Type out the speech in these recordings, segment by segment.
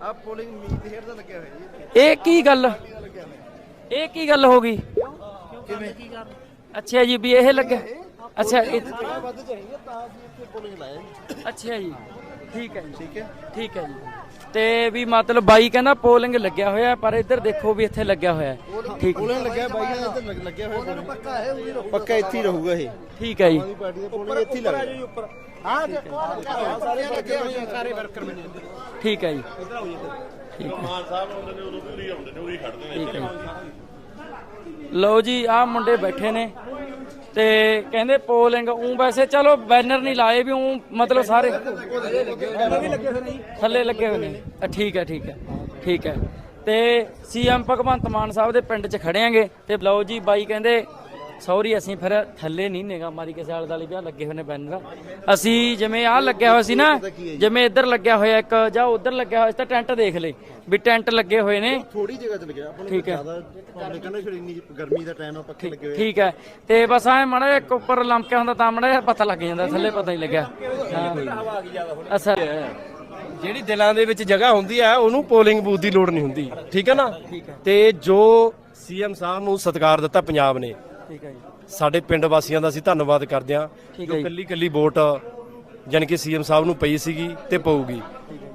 ਆ ਪੋਲਿੰਗ ਮੀਤ ਹੇਰ ਦਾ ਲੱਗਿਆ ਹੋਇਆ ਜੀ ਇਹ ਕੀ ਗੱਲ? ਇਹ ਕੀ ਗੱਲ ਹੋ ਗਈ? ਕਿਵੇਂ ਅੱਛਾ ਜੀ ਵੀ ਇਹ ਲੱਗਿਆ ਅੱਛਾ ਇਹ ਵੱਧ ਚਾਹੀਏ ਤਾਂ ਅਸੀਂ ਇੱਥੇ ਪੋਲਿੰਗ ਲਾਇਆ ਜੀ। ਅੱਛਾ ਜੀ। ਠੀਕ ਹੈ ਜੀ। ਠੀਕ ਹੈ। ਠੀਕ ਹੈ ਜੀ। ਤੇ ਵੀ ਮਤਲਬ ਬਾਈ ਕਹਿੰਦਾ ਪੋਲਿੰਗ ਲੱਗਿਆ ਹੋਇਆ ਪਰ ਇੱਧਰ ਦੇਖੋ ਵੀ ਇੱਥੇ ਲੱਗਿਆ ਹੋਇਆ ਹੈ। ਠੀਕ। ਪੋਲਿੰਗ ਲੱਗਿਆ ਬਾਈ ਇੱਧਰ ਲੱਗ- ਲੱਗਿਆ ਹੋਇਆ ਪੱਕਾ ਹੈ ਪੱਕਾ ਇੱਥੇ ਹੀ ਰਹੂਗਾ ਇਹ। ਠੀਕ ਹੈ ਜੀ। ਆਦੀ ਪਾਰਟੀ ਦਾ ਪੋਲਿੰਗ ਇੱਥੇ ਹੀ ਲੱਗਦਾ ਉੱਪਰ ਹਾਂ ਸਾਰੇ ਲੱਗੇ ਹੋਏ ਆ ਸਾਰੇ ਵਰਕਰ ਮੈਨੂੰ ਠੀਕ ਹੈ ਜੀ। ਠੀਕ ਹੈ। ਮਾਨ ਸਾਹਿਬ ਆਉਂਦੇ ਨੇ ਉਦੋਂ ਵੀ ਉਰੀ ਆਉਂਦੇ ਨੇ ਉਰੀ ਖੜਦੇ ਨੇ ਠੀਕ ਹੈ ਜੀ। ਲਓ ਜੀ ਆਹ ਮੁੰਡੇ ਬੈਠੇ ਨੇ। ਤੇ ਕਹਿੰਦੇ ਪੋਲਿੰਗ ਉਹ ਵੈਸੇ ਚਲੋ ਬੈਨਰ ਨਹੀਂ ਲਾਏ ਵੀ ਉਹ ਮਤਲਬ ਸਾਰੇ। ਥੱਲੇ ਲੱਗੇ ਹੋਏ ਨੇ। ਅ, ਠੀਕ ਹੈ ਠੀਕ ਹੈ ਠੀਕ ਹੈ। ਤੇ ਸੀਐਮ ਭਗਵੰਤ ਮਾਨ ਸਾਹਿਬ ਦੇ ਪਿੰਡ 'ਚ ਖੜਿਆਂਗੇ ਤੇ ਲਓ ਜੀ ਬਾਈ ਕਹਿੰਦੇ ਸੌਰੀ ਅਸੀਂ ਫਿਰ ਥੱਲੇ ਨਹੀਂ ਨਿਗਾ ਮਾਰੀ ਕਿਸੇ ਆਲੇ ਦਾਲੇ ਵਿਆਹ ਲੱਗੇ ਹੋਏ ਨੇ ਬੈਨਰ ਅਸੀਂ ਜਿਵੇਂ ਆਹ ਲੱਗਿਆ ਹੋਇਆ ਸੀ ਨਾ ਜਿਵੇਂ ਇੱਧਰ ਲੱਗਿਆ ਹੋਇਆ ਇੱਕ ਜਾਂ ਉੱਧਰ ਲੱਗਿਆ ਹੋਇਆ ਸੀ ਤਾਂ ਟੈਂਟ ਦੇਖ ਲੈ ਵੀ ਟੈਂਟ ਲੱਗੇ ਹੋਏ ਨੇ। ਥੋੜੀ ਜਗ੍ਹਾ ਤੇ ਲੱਗਿਆ ਆਪਾਂ ਨੂੰ ਹੈ। ਜ਼ਿਆਦਾ ਪਬਲਿਕ ਕਹਿੰਦਾ ਫਿਰ ਇੰਨੀ ਗਰਮੀ ਦਾ ਟਾਈਮ ਆ ਪੱਖੇ ਲੱਗੇ ਹੋਏ ਠੀਕ ਹੈ। ਤੇ ਬਸ ਐ ਮੜਾ ਇੱਕ ਉੱਪਰ ਲੰਮਕਿਆ ਹੁੰਦਾ ਤਾਂ ਮੜਾ ਪਤਾ ਲੱਗ ਜਾਂਦਾ ਥੱਲੇ ਪਤਾ ਨਹੀਂ ਲੱਗਿਆ। ਹਾਂ। ਅੱਛਾ। ਜਿਹੜੀ ਦਿਲਾਂ ਦੇ ਵਿੱਚ ਜਗ੍ਹਾ ਹੁੰਦੀ ਹੈ ਉਹਨੂੰ ਪੋਲਿੰਗ ਬੂਥ ਦੀ ਲੋੜ ਨਹੀਂ ਹੁੰਦੀ। ਠੀਕ ਹੈ ਨਾ? ਤੇ ਜੋ ਸੀਐਮ ਸਾਹਿਬ ਨੂੰ ਸਤਿਕਾਰ ਦਿੱਤਾ ਪੰਜਾਬ ਨੇ ਠੀਕ ਹੈ ਜੀ। ਸਾਡੇ ਪਿੰਡ ਵਾਸੀਆਂ ਦਾ ਅਸੀਂ ਧੰਨਵਾਦ ਕਰਦੇ ਹਾਂ ਠੀਕ ਜੋ ਹੈ ਜੀ। ਕੱਲੀ ਕੱਲੀ ਵੋਟ ਜਾਣੀ ਕਿ ਸੀਐਮ ਸਾਹਿਬ ਨੂੰ ਪਈ ਸੀਗੀ ਤੇ ਪਊਗੀ।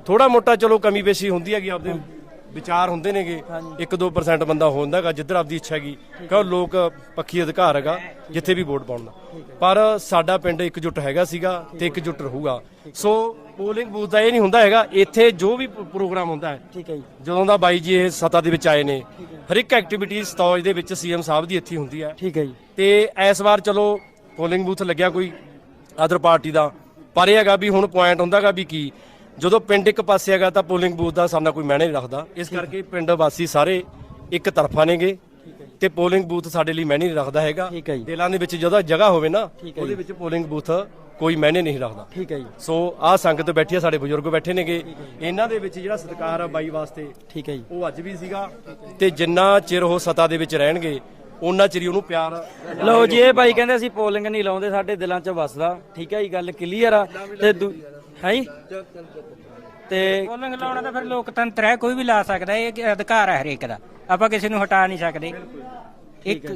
ਥੋੜਾ ਮੋਟਾ ਚਲੋ ਕਮੀ ਪੇਸ਼ੀ ਹੁੰਦੀ ਹੈਗੀ ਆਪਦੇ ਵਿਚਾਰ ਹੁੰਦੇ ਨੇਗੇ। 1-2% ਬੰਦਾ ਹੁੰਦਾ ਹੈਗਾ ਜਿੱਧਰ ਆਪਦੀ ਇੱਛਾ ਹੈਗੀ। ਕਿਉਂ ਲੋਕ ਪੱਖੀ ਅਧਿਕਾਰ ਹੈਗਾ ਜਿੱਥੇ ਵੀ ਵੋਟ ਪਾਉਣ ਦਾ। ਪਰ ਸਾਡਾ ਪਿੰਡ ਇਕਜੁੱਟ ਹੈਗਾ ਸੀਗਾ ਤੇ ਇਕਜੁੱਟ ਰਹੂਗਾ। ਸੋ ਪੋਲਿੰਗ ਬੂਥ ਦਾ ਇਹ ਨਹੀਂ ਹੁੰਦਾ ਹੈਗਾ ਇੱਥੇ ਜੋ ਵੀ ਪ੍ਰੋਗਰਾਮ ਹੁੰਦਾ ਹੈ। ਠੀਕ ਹੈ ਜੀ। ਜਦੋਂ ਦਾ ਬਾਈ ਜੀ ਇਹ ਸੱਤਾ ਦੇ ਵਿੱਚ ਆਏ ਨੇ ਹਰ ਇੱਕ ਐਕਟੀਵਿਟੀ ਸਤੌਜ ਦੇ ਵਿੱਚ ਸੀਐਮ ਸਾਹਿਬ ਦੀ ਇੱਥੇ ਹੁੰਦੀ ਹੈ। ਠੀਕ ਹੈ ਜੀ। ਤੇ ਇਸ ਵਾਰ ਚਲੋ ਪੋਲਿੰਗ ਬੂਥ ਲੱਗਿਆ ਕੋਈ ਅਦਰ ਪਾਰਟੀ ਦਾ। ਪਰ ਇਹ ਹੈਗਾ ਵੀ ਹੁਣ ਪੁਆਇੰਟ ਹੁੰਦਾਗਾ ਵੀ ਕੀ ਜਦੋਂ ਪਿੰਡ ਇੱਕ ਪਾਸੇ ਹੈਗਾ ਤਾਂ ਪੋਲਿੰਗ ਬੂਥ ਦਾ ਸਾਡਾ ਕੋਈ ਮਾਇਨੇ ਨਹੀਂ ਰੱਖਦਾ। ਇਸ ਕਰਕੇ ਪਿੰਡ ਵਾਸੀ ਸਾਰੇ ਇੱਕ ਤਰਫਾ ਨੇਗੇ ਤੇ ਪੋਲਿੰਗ ਬੂਥ ਸਾਡੇ ਲਈ ਮਾਇਨੇ ਨਹੀਂ ਰੱਖਦਾ ਹੈਗਾ। ਠੀਕ ਹੈ ਜੀ। ਦਿਲਾਂ ਦੇ ਵਿੱਚ ਜਦੋਂ ਜਗ੍ਹਾ ਹੋਵੇ ਨਾ ਠੀਕ ਹੈ ਉਹਦੇ ਜੀ। ਵਿੱਚ ਪੋਲਿੰਗ ਬੂਥ ਕੋਈ ਮਾਇਨੇ ਨਹੀਂ ਰੱਖਦਾ। ਠੀਕ ਹੈ ਜੀ। ਸੋ ਆਹ ਸੰਗਤ ਬੈਠੀ ਆ ਸਾਡੇ ਬਜ਼ੁਰਗ ਬੈਠੇ ਨੇਗੇ। ਇਹਨਾਂ ਦੇ ਵਿੱਚ ਜਿਹੜਾ ਸਤਿਕਾਰ ਆ ਬਾਈ ਵਾਸਤੇ ਠੀਕ ਹੈ ਜੀ। ਉਹ ਅੱਜ ਵੀ ਸੀਗਾ ਤੇ ਜਿੰਨਾ ਚਿਰ ਉਹ ਸਤਾ ਦੇ ਵਿੱਚ ਰਹਿਣਗੇ ਉਹਨਾਂ ਚਿਰ ਹੀ ਉਹਨੂੰ ਪਿਆਰ ਲਓ ਜੀ ਇਹ ਬਾਈ ਕਹਿੰਦੇ ਅਸੀਂ ਪੋਲਿੰਗ ਨਹੀਂ ਲਾਉਂਦੇ ਸਾਡੇ ਦਿਲਾਂ 'ਚ ਵਸਦਾ। ਠੀਕ ਹੈ ਜੀ ਗੱਲ ਕਲੀਅਰ ਆ। ਤੇ ਦੂ- ਹੈ ਜੀ? ਤੇ ਪੋਲਿੰਗ ਲਾਉਣਾ ਤਾਂ ਫਿਰ ਲੋਕਤੰਤਰ ਹੈ ਕੋਈ ਵੀ ਲਾ ਸਕਦਾ ਇਹ ਅਧਿਕਾਰ ਹੈ ਹਰੇਕ ਦਾ। ਆਪਾਂ ਕਿਸੇ ਨੂੰ ਹਟਾ ਨਹੀਂ ਸਕਦੇ। ਇੱਕ